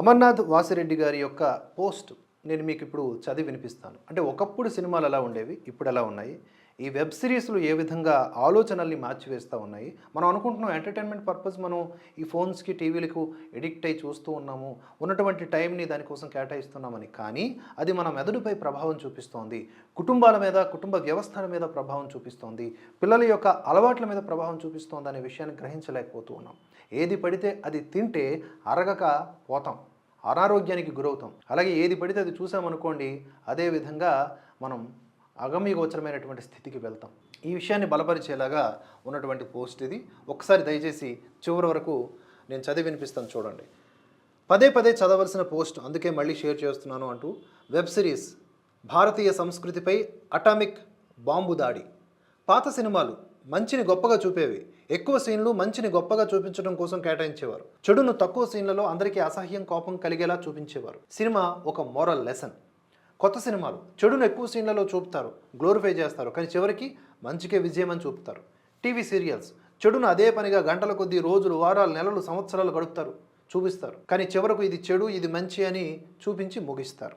అమర్నాథ్ వాసిరెడ్డి గారి యొక్క పోస్ట్ నేను మీకు ఇప్పుడు చదివి వినిపిస్తాను. అంటే ఒకప్పుడు సినిమాలు ఎలా ఉండేవి ఇప్పుడు ఎలా ఉన్నాయి? ఈ వెబ్ సిరీస్లు ఏ విధంగా ఆలోచనల్ని మార్చివేస్తూ ఉన్నాయి? మనం అనుకుంటున్నాం ఎంటర్టైన్మెంట్ పర్పస్ మనం ఈ ఫోన్స్కి టీవీలకు ఎడిక్ట్ అయి చూస్తూ ఉన్నాము ఉన్నటువంటి టైంని దానికోసం కేటాయిస్తున్నామని. కానీ అది మన మెదడుపై ప్రభావం చూపిస్తోంది కుటుంబాల మీద కుటుంబ వ్యవస్థల మీద ప్రభావం చూపిస్తోంది పిల్లల యొక్క అలవాట్ల మీద ప్రభావం చూపిస్తోంది అనే విషయాన్ని గ్రహించలేకపోతూ ఉన్నాం. ఏది పడితే అది తింటే అరగక పోతాం. అనారోగ్యానికి గురవుతాం. అలాగే ఏది పడితే అది చూసామనుకోండి అదే విధంగా మనం అగమ్యగోచరమైనటువంటి స్థితికి వెళ్తాం. ఈ విషయాన్ని బలపరిచేలాగా ఉన్నటువంటి పోస్ట్ ఇది. ఒకసారి దయచేసి చివరి వరకు నేను చదివి వినిపిస్తాను చూడండి. పదే పదే చదవలసిన పోస్ట్ అందుకే మళ్ళీ షేర్ చేస్తున్నాను అంటూ వెబ్ సిరీస్ భారతీయ సంస్కృతిపై అటామిక్ బాంబు దాడి. పాత సినిమాలు మంచిని గొప్పగా చూపేవి. ఎక్కువ సీన్లు మంచిని గొప్పగా చూపించడం కోసం కేటాయించేవారు. చెడును తక్కువ సీన్లలో అందరికీ అసహ్యం కోపం కలిగేలా చూపించేవారు. సినిమా ఒక మోరల్ లెసన్ కొత్త సినిమాలు. చెడును ఎక్కువ సీన్లలో చూపుతారు. గ్లోరిఫై చేస్తారు. కానీ చివరికి మంచికే విజయం అని చూపుతారు. TV serials. చెడును అదే పనిగా గంటల కొద్దీ రోజులు వారాలు నెలలు సంవత్సరాలు గడుపుతారు. చూపిస్తారు. కానీ చివరకు ఇది చెడు ఇది మంచి అని చూపించి ముగిస్తారు.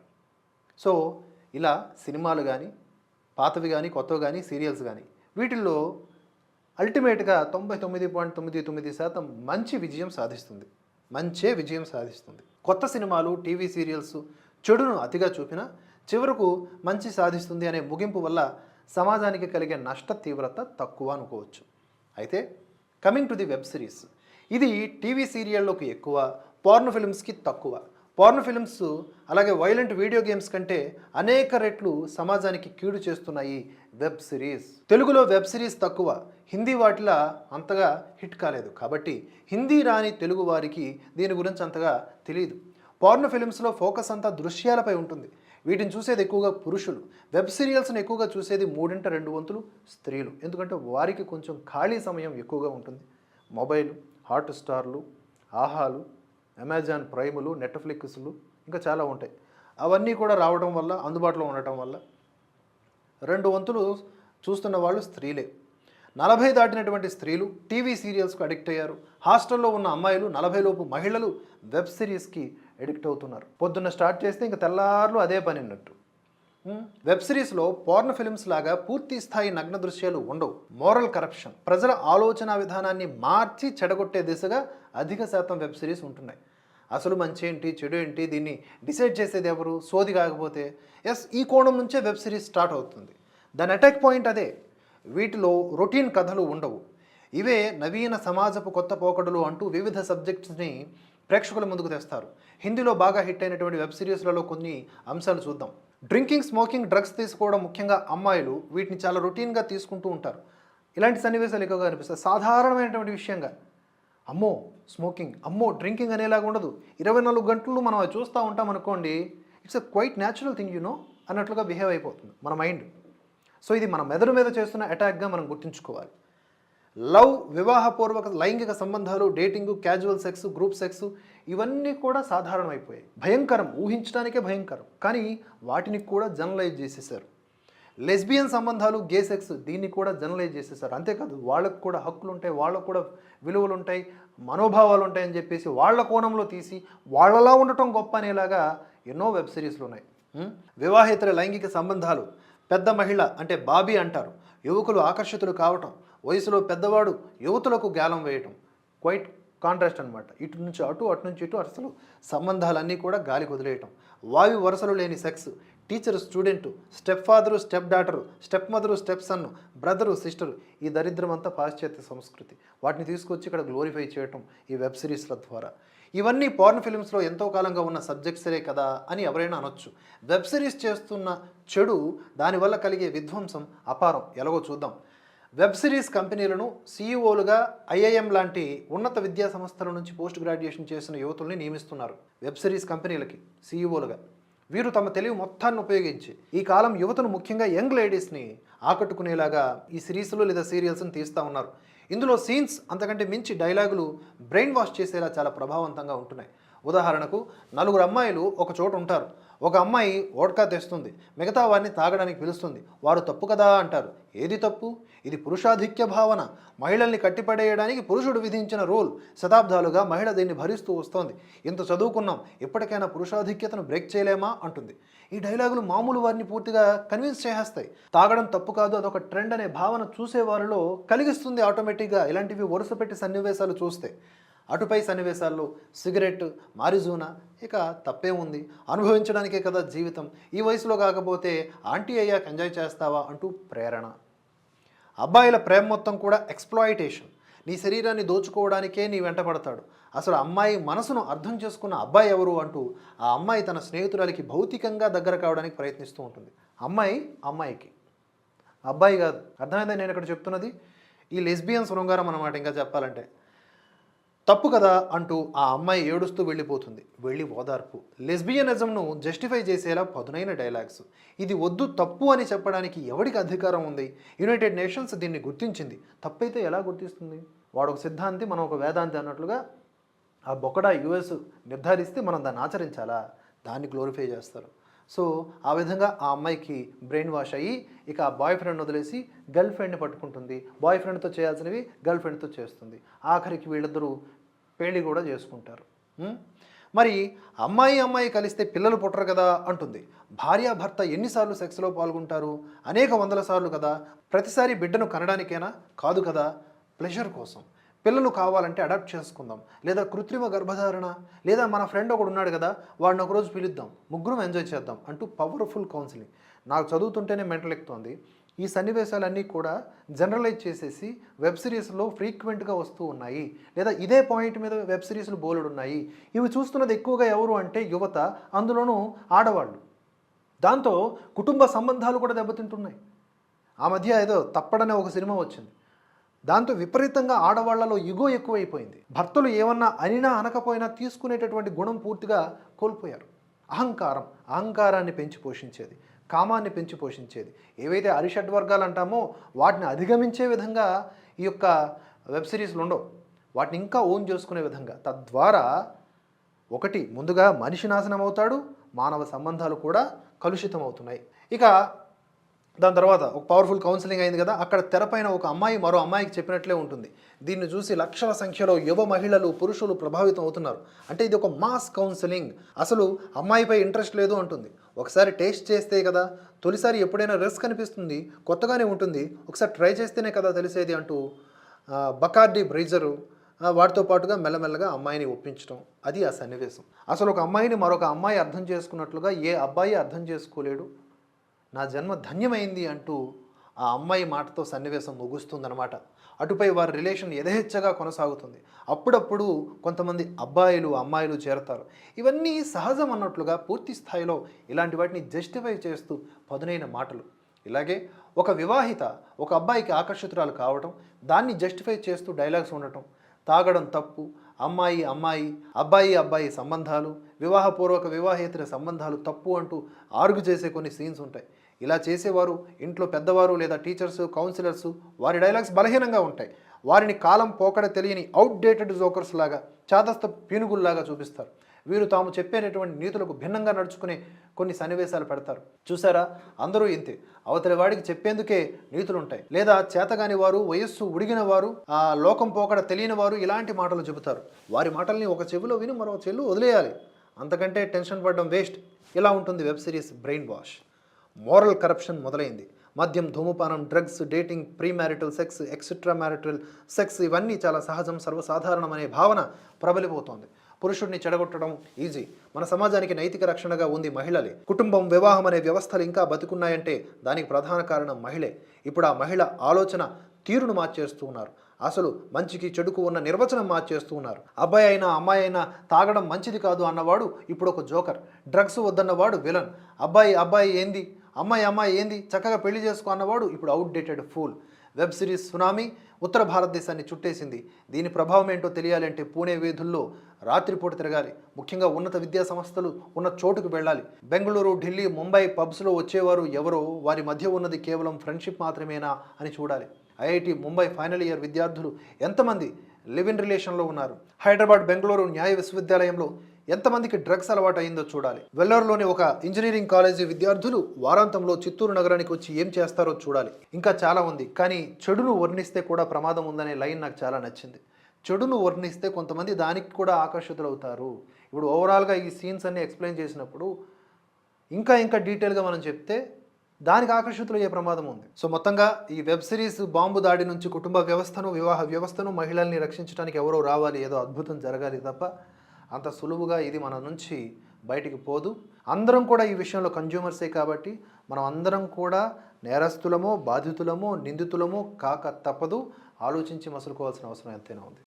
సో ఇలా సినిమాలు కానీ పాతవి కానీ కొత్తవి కానీ సీరియల్స్ కానీ వీటిల్లో అల్టిమేట్గా తొంభై తొమ్మిది పాయింట్ తొమ్మిది తొమ్మిది శాతం మంచి విజయం సాధిస్తుంది. మంచే విజయం సాధిస్తుంది. కొత్త సినిమాలు టీవీ సీరియల్స్ చెడును అతిగా చూపినా చివరకు మంచి సాధిస్తుంది అనే ముగింపు వల్ల సమాజానికి కలిగే నష్ట తీవ్రత తక్కువ అనుకోవచ్చు. అయితే coming to the web series ఇది టీవీ సీరియల్లోకి ఎక్కువ పోర్న్ ఫిల్మ్స్కి తక్కువ. పోర్న్ ఫిలిమ్స్ అలాగే వైలెంట్ వీడియో గేమ్స్ కంటే అనేక రెట్లు సమాజానికి కీడు చేస్తున్నాయి వెబ్ సిరీస్. తెలుగులో వెబ్ సిరీస్ తక్కువ హిందీ వాటిలా అంతగా హిట్ కాలేదు. కాబట్టి హిందీ రాని తెలుగు వారికి దీని గురించి అంతగా తెలియదు పోర్న్ ఫిలిమ్స్లో ఫోకస్ అంతా దృశ్యాలపై ఉంటుంది. వీటిని చూసేది ఎక్కువగా పురుషులు. వెబ్ సీరియల్స్ని ఎక్కువగా చూసేది మూడింట రెండు వంతులు స్త్రీలు. ఎందుకంటే వారికి కొంచెం ఖాళీ సమయం ఎక్కువగా ఉంటుంది. మొబైల్ హాట్ స్టార్లు ఆహాలు అమెజాన్ ప్రైములు నెట్ఫ్లిక్స్లు ఇంకా చాలా ఉంటాయి. అవన్నీ కూడా రావడం వల్ల అందుబాటులో ఉండటం వల్ల రెండు వంతులు చూస్తున్న వాళ్ళు స్త్రీలే. నలభై దాటినటువంటి స్త్రీలు టీవీ సీరియల్స్కు అడిక్ట్ అయ్యారు. హాస్టల్లో ఉన్న అమ్మాయిలు నలభై లోపు మహిళలు వెబ్ సిరీస్కి అడిక్ట్ అవుతున్నారు. పొద్దున్న స్టార్ట్ చేస్తే ఇంకా తెల్లార్లు అదే పని అన్నట్టు. వెబ్ సిరీస్లో పోర్న్ ఫిల్మ్స్ లాగా పూర్తి స్థాయి నగ్న దృశ్యాలు ఉండవు. Moral corruption. ప్రజల ఆలోచన విధానాన్ని మార్చి చెడగొట్టే దిశగా అధిక శాతం వెబ్ సిరీస్ ఉంటున్నాయి. అసలు మంచి ఏంటి చెడు ఏంటి దీన్ని డిసైడ్ చేసేది ఎవరు? సోది కాకపోతే ఎస్ ఈ కోణం నుంచే వెబ్ సిరీస్ స్టార్ట్ అవుతుంది. దాని అటాక్ పాయింట్ అదే. వీటిలో రొటీన్ కథలు ఉండవు. ఇవే నవీన సమాజపు కొత్త పోకడలు అంటూ వివిధ సబ్జెక్ట్స్ని ప్రేక్షకుల ముందుకు తెస్తారు. హిందీలో బాగా హిట్ అయినటువంటి వెబ్ సిరీస్లలో కొన్ని అంశాలు చూద్దాం. డ్రింకింగ్ స్మోకింగ్ డ్రగ్స్ తీసుకోవడం ముఖ్యంగా అమ్మాయిలు వీటిని చాలా రొటీన్గా తీసుకుంటూ ఉంటారు. ఇలాంటి సన్నివేశాలు ఎక్కువగా అనిపిస్తాయి. సాధారణమైనటువంటి విషయంగా అమ్మో స్మోకింగ్ అమ్మో డ్రింకింగ్ అనేలాగా ఉండదు. ఇరవై నాలుగు గంటలు మనం అది చూస్తూ ఉంటాం అనుకోండి it's a quite natural thing you know అన్నట్లుగా బిహేవ్ అయిపోతుంది మన మైండ్ సో ఇది మన మెదడు మీద చేస్తున్న అటాక్గా మనం గుర్తుంచుకోవాలి. లవ్ వివాహపూర్వక లైంగిక సంబంధాలు dating casual sex group sex ఇవన్నీ కూడా సాధారణమైపోయాయి. భయంకరం. ఊహించడానికే భయంకరం. కానీ వాటిని కూడా జనరలైజ్ చేసేసారు. లెస్బియన్ సంబంధాలు గే సెక్స్ దీన్ని కూడా జనరలైజ్ చేసేసారు. అంతేకాదు వాళ్ళకు కూడా హక్కులు ఉంటాయి వాళ్ళకు కూడా విలువలు ఉంటాయి మనోభావాలు ఉంటాయని చెప్పేసి వాళ్ళ కోణంలో తీసి వాళ్ళలా ఉండటం గొప్ప అనేలాగా ఎన్నో వెబ్ సిరీస్లు ఉన్నాయి. వివాహేతర లైంగిక సంబంధాలు పెద్ద మహిళ అంటే బాబీ అంటారు. యువకులు ఆకర్షితులు కావటం వయసులో పెద్దవాడు యువతులకు గాలం వేయటం క్వైట్ కాంట్రాస్ట్ అనమాట ఇటు నుంచి అటు అటు నుంచి ఇటు అసలు సంబంధాలన్నీ కూడా గాలి వదిలేయటం. వాయు వరుసలు లేని sex teacher student step father step daughter step mother step son brother sister ఈ దరిద్రం అంతా పాశ్చాత్య సంస్కృతి. వాటిని తీసుకొచ్చి ఇక్కడ గ్లోరిఫై చేయటం ఈ వెబ్ సిరీస్ల ద్వారా. ఇవన్నీ పార్న్ ఫిలిమ్స్లో ఎంతో కాలంగా ఉన్న సబ్జెక్ట్సే కదా అని ఎవరైనా అనొచ్చు. వెబ్ సిరీస్ చేస్తున్న చెడు దానివల్ల కలిగే విధ్వంసం అపారం. ఎలాగో చూద్దాం. వెబ్ సిరీస్ కంపెనీలను సీఈఓలుగా ఐఐఎం లాంటి ఉన్నత విద్యా సంస్థల నుంచి పోస్ట్ గ్రాడ్యుయేషన్ చేసిన యువతుల్ని నియమిస్తున్నారు. వెబ్ సిరీస్ కంపెనీలకి సీఈఓలుగా. వీరు తమ తెలివి మొత్తాన్ని ఉపయోగించి ఈ కాలం యువతను ముఖ్యంగా యంగ్ లేడీస్ని ఆకట్టుకునేలాగా ఈ సిరీస్లు లేదా సీరియల్స్ని తీస్తూ ఉన్నారు. ఇందులో సీన్స్ అంతకంటే మించి డైలాగులు బ్రెయిన్ వాష్ చేసేలా చాలా ప్రభావవంతంగా ఉంటున్నాయి. ఉదాహరణకు నలుగురు అమ్మాయిలు ఒక చోట ఉంటారు. ఒక అమ్మాయి ఓడ్కా తెస్తుంది. మిగతా వారిని తాగడానికి పిలుస్తుంది. వారు తప్పు కదా అంటారు. ఏది తప్పు? ఇది పురుషాధిక్య భావన. మహిళల్ని కట్టిపడేయడానికి పురుషుడు విధించిన రూల్. శతాబ్దాలుగా మహిళ దీన్ని భరిస్తూ వస్తోంది. ఇంత చదువుకున్నాం. ఎప్పటికైనా పురుషాధిక్యతను బ్రేక్ చేయలేమా? అంటుంది. ఈ డైలాగులు మామూలు వారిని పూర్తిగా కన్విన్స్ చేసేస్తాయి. తాగడం తప్పు కాదు. అదొక ట్రెండ్ అనే భావన చూసే వారిలో కలిగిస్తుంది ఆటోమేటిక్గా. ఇలాంటివి వరుస పెట్టి సన్నివేశాలు చూస్తే. అటుపై సన్నివేశాల్లో సిగరెట్ మారిజూనా ఇక తప్పే ఉంది. అనుభవించడానికే కదా జీవితం. ఈ వయసులో కాకపోతే ఆంటీ అయ్యాక ఎంజాయ్ చేస్తావా అంటూ ప్రేరణ. అబ్బాయిల ప్రేమ మొత్తం కూడా ఎక్స్ప్లాయిటేషన్. నీ శరీరాన్ని దోచుకోవడానికే నీ వెంటపడతాడు అసలు అమ్మాయి మనసును అర్థం చేసుకున్న అబ్బాయి ఎవరు అంటూ ఆ అమ్మాయి తన స్నేహితురాలికి భౌతికంగా దగ్గర కావడానికి ప్రయత్నిస్తూ ఉంటుంది. అమ్మాయి అమ్మాయికి. అబ్బాయి కాదు. అర్థమైందా నేను ఇక్కడ చెప్తున్నది? ఈ లెస్బియన్ శృంగారం అన్నమాట ఇంకా చెప్పాలంటే. తప్పు కదా అంటూ ఆ అమ్మాయి ఏడుస్తూ వెళ్ళిపోతుంది. వెళ్ళి ఓదార్పు. లెస్బియనిజంను జస్టిఫై చేసేలా పదునైన డైలాగ్స్. ఇది వద్దు తప్పు అని చెప్పడానికి ఎవరికి అధికారం ఉంది? యునైటెడ్ నేషన్స్ దీన్ని గుర్తించింది. తప్పైతే ఎలా గుర్తిస్తుంది? వాడు ఒక సిద్ధాంతి మనం ఒక వేదాంతి అన్నట్లుగా ఆ బొకడా యుఎస్ నిర్ధారిస్తే మనం దాన్ని ఆచరించాలా? దాన్ని గ్లోరిఫై చేస్తారు. సో ఆ విధంగా ఆ అమ్మాయికి బ్రెయిన్ వాష్ అయ్యి ఇక ఆ బాయ్ ఫ్రెండ్ వదిలేసి గర్ల్ ఫ్రెండ్ని పట్టుకుంటుంది. బాయ్ ఫ్రెండ్తో చేయాల్సినవి గర్ల్ ఫ్రెండ్తో చేస్తుంది. ఆఖరికి వీళ్ళిద్దరూ పెళ్ళి కూడా చేసుకుంటారు. మరి అమ్మాయి అమ్మాయి కలిస్తే పిల్లలు పుట్టరు కదా అంటుంది. భార్యాభర్త ఎన్నిసార్లు సెక్స్లో పాల్గొంటారు? అనేక వందల సార్లు కదా. ప్రతిసారి బిడ్డను కనడానికేనా? కాదు కదా. ప్లెజర్ కోసం. పిల్లలు కావాలంటే అడాప్ట్ చేసుకుందాం. లేదా కృత్రిమ గర్భధారణ లేదా మన ఫ్రెండ్ ఒకడు ఉన్నాడు కదా వాడిని ఒకరోజు పిలుద్దాం. ముగ్గురం ఎంజాయ్ చేద్దాం అంటూ పవర్ఫుల్ కౌన్సిలింగ్. నాకు చదువుతుంటేనే మెంటల్ ఎక్కుతోంది. ఈ సన్నివేశాలన్నీ కూడా జనరలైజ్ చేసేసి వెబ్ సిరీస్లో ఫ్రీక్వెంట్గా వస్తూ ఉన్నాయి. లేదా ఇదే పాయింట్ మీద వెబ్ సిరీస్లు బోలెడు ఉన్నాయి. ఇవి చూస్తున్నది ఎక్కువగా ఎవరు అంటే యువత అందులోనూ ఆడవాళ్ళు. దాంతో కుటుంబ సంబంధాలు కూడా దెబ్బతింటున్నాయి. ఆ మధ్య ఏదో తప్పడనే ఒక సినిమా వచ్చింది. దాంతో విపరీతంగా ఆడవాళ్ళలో ఇగో ఎక్కువైపోయింది. భర్తలు ఏమన్నా అనినా అనకపోయినా తీసుకునేటటువంటి గుణం పూర్తిగా కోల్పోయారు. అహంకారం అహంకారాన్ని పెంచి పోషించేది కామాన్ని పెంచి పోషించేది. ఏవైతే అరిషడ్ వర్గాలు అంటామో వాటిని అధిగమించే విధంగా ఈ యొక్క వెబ్ సిరీస్లు ఉండవు. వాటిని ఇంకా ఓన్ చేసుకునే విధంగా. తద్వారా ఒకటి ముందుగా మనిషి నాశనం అవుతాడు మానవ సంబంధాలు కూడా కలుషితం అవుతున్నాయి ఇక దాని తర్వాత ఒక పవర్ఫుల్ కౌన్సిలింగ్ అయింది కదా అక్కడ తెరపైన ఒక అమ్మాయి మరో అమ్మాయికి చెప్పినట్లే ఉంటుంది. దీన్ని చూసి లక్షల సంఖ్యలో యువ మహిళలు పురుషులు ప్రభావితం అవుతున్నారు. అంటే ఇది ఒక మాస్ కౌన్సిలింగ్ అసలు అమ్మాయిపై ఇంట్రెస్ట్ లేదు అంటుంది. ఒకసారి టేస్ట్ చేస్తే కదా తొలిసారి ఎప్పుడైనా రిస్క్ అనిపిస్తుంది కొత్తగానే ఉంటుంది. ఒకసారి ట్రై చేస్తేనే కదా తెలిసేది అంటూ బకార్డి బ్రైజరు వాటితో పాటుగా మెల్లమెల్లగా అమ్మాయిని ఒప్పించడం అది ఆ సన్నివేశం. అసలు ఒక అమ్మాయిని మరొక అమ్మాయి అర్థం చేసుకున్నట్లుగా ఏ అబ్బాయి అర్థం చేసుకోలేడు? నా జన్మ ధన్యమైంది అంటూ ఆ అమ్మాయి మాటతో సన్నివేశం ముగుస్తుందన్నమాట. అటుపై వారి రిలేషన్ యథేచ్ఛగా కొనసాగుతుంది. అప్పుడప్పుడు కొంతమంది అబ్బాయిలు అమ్మాయిలు చేరతారు. ఇవన్నీ సహజం అన్నట్లుగా పూర్తి స్థాయిలో ఇలాంటి వాటిని జస్టిఫై చేస్తూ పదునైన మాటలు. ఇలాగే ఒక వివాహిత ఒక అబ్బాయికి ఆకర్షితురాలు కావటం దాన్ని జస్టిఫై చేస్తూ డైలాగ్స్ ఉండటం తాగడం తప్పు అమ్మాయి అమ్మాయి అబ్బాయి అబ్బాయి సంబంధాలు వివాహపూర్వక వివాహేతర సంబంధాలు తప్పు అంటూ ఆర్గు చేసే కొన్ని సీన్స్ ఉంటాయి. ఇలా చేసేవారు ఇంట్లో పెద్దవారు లేదా టీచర్స్ కౌన్సిలర్స్ వారి డైలాగ్స్ బలహీనంగా ఉంటాయి. వారిని కాలం పోకడ తెలియని అవుట్డేటెడ్ జోకర్స్ లాగా చాదస్త పీనుగుల్లాగా చూపిస్తారు. వీరు తాము చెప్పేటటువంటి నీతులకు భిన్నంగా నడుచుకునే కొన్ని సన్నివేశాలు పెడతారు. చూసారా? అందరూ ఇంతే. అవతలి వాడికి చెప్పేందుకే నీతులు ఉంటాయి లేదా చేతగాని వారు వయస్సు ఉడిగిన వారు ఆ లోకం పోకడ తెలియని వారు ఇలాంటి మాటలు చెబుతారు. వారి మాటల్ని ఒక చెవిలో విని మరో చెల్లు వదిలేయాలి. అంతకంటే టెన్షన్ పడడం వేస్ట్ ఇలా ఉంటుంది web series brain wash moral corruption మొదలైంది. మద్యం ధూమపానం drugs dating pre marital sex etcetera marital sex ఇవన్నీ చాలా సహజం సర్వసాధారణం అనే భావన ప్రబలిపోతోంది. పురుషుడిని చెడగొట్టడం ఈజీ. మన సమాజానికి నైతిక రక్షణగా ఉంది మహిళలే. కుటుంబం వివాహం అనే వ్యవస్థలు ఇంకా బతుకున్నాయంటే దానికి ప్రధాన కారణం మహిళే. ఇప్పుడు ఆ మహిళ ఆలోచన తీరును మార్చేస్తూ ఉన్నారు. అసలు మంచికి చెడుకు ఉన్న నిర్వచనం మార్చేస్తూ ఉన్నారు. అబ్బాయి అయినా అమ్మాయి అయినా తాగడం మంచిది కాదు అన్నవాడు ఇప్పుడు ఒక జోకర్. Drugs వద్దన్నవాడు villain. అబ్బాయి అబ్బాయి ఏంది? అమ్మాయి అమ్మాయి ఏంది? చక్కగా పెళ్ళి చేసుకో అన్నవాడు ఇప్పుడు outdated fool web series tsunami ఉత్తర భారతదేశాన్ని చుట్టేసింది. దీని ప్రభావం ఏంటో తెలియాలంటే పూణే వీధుల్లో రాత్రిపూట తిరగాలి. ముఖ్యంగా ఉన్నత విద్యా సంస్థలు ఉన్న చోటుకు వెళ్ళాలి. బెంగళూరు ఢిల్లీ ముంబై పబ్స్లో వచ్చేవారు ఎవరో వారి మధ్య ఉన్నది కేవలం ఫ్రెండ్షిప్ మాత్రమేనా అని చూడాలి. ఐఐటి ముంబై ఫైనల్ ఇయర్ విద్యార్థులు ఎంతమంది లివ్ ఇన్ రిలేషన్లో ఉన్నారు? హైదరాబాద్ బెంగళూరు న్యాయ విశ్వవిద్యాలయంలో ఎంతమందికి డ్రగ్స్ అలవాటు అయిందో చూడాలి. వెల్లూరులోని ఒక ఇంజనీరింగ్ కాలేజీ విద్యార్థులు వారాంతంలో చిత్తూరు నగరానికి వచ్చి ఏం చేస్తారో చూడాలి. ఇంకా చాలా ఉంది. కానీ చెడును వర్ణిస్తే కూడా ప్రమాదం ఉందనే లైన్ నాకు చాలా నచ్చింది. చెడును వర్ణిస్తే కొంతమంది దానికి కూడా ఆకర్షితులవుతారు. ఇప్పుడు ఓవరాల్గా ఈ సీన్స్ అన్ని ఎక్స్ప్లెయిన్ చేసినప్పుడు ఇంకా ఇంకా డీటెయిల్గా మనం చెప్తే దానికి ఆకర్షితులయ్యే ప్రమాదం ఉంది. సో మొత్తంగా ఈ వెబ్ సిరీస్ బాంబు దాడి నుంచి కుటుంబ వ్యవస్థను వివాహ వ్యవస్థను మహిళల్ని రక్షించడానికి ఎవరో రావాలి ఏదో అద్భుతం జరగాలి తప్ప అంత సులువుగా ఇది మన నుంచి బయటికి పోదు. అందరం కూడా ఈ విషయంలో కన్జ్యూమర్సే కాబట్టి మనం అందరం కూడా నేరస్తులమో బాధితులమో నిందితులమో కాక తప్పదు. ఆలోచించి మసులుకోవాల్సిన అవసరం ఎంతైనా ఉంది.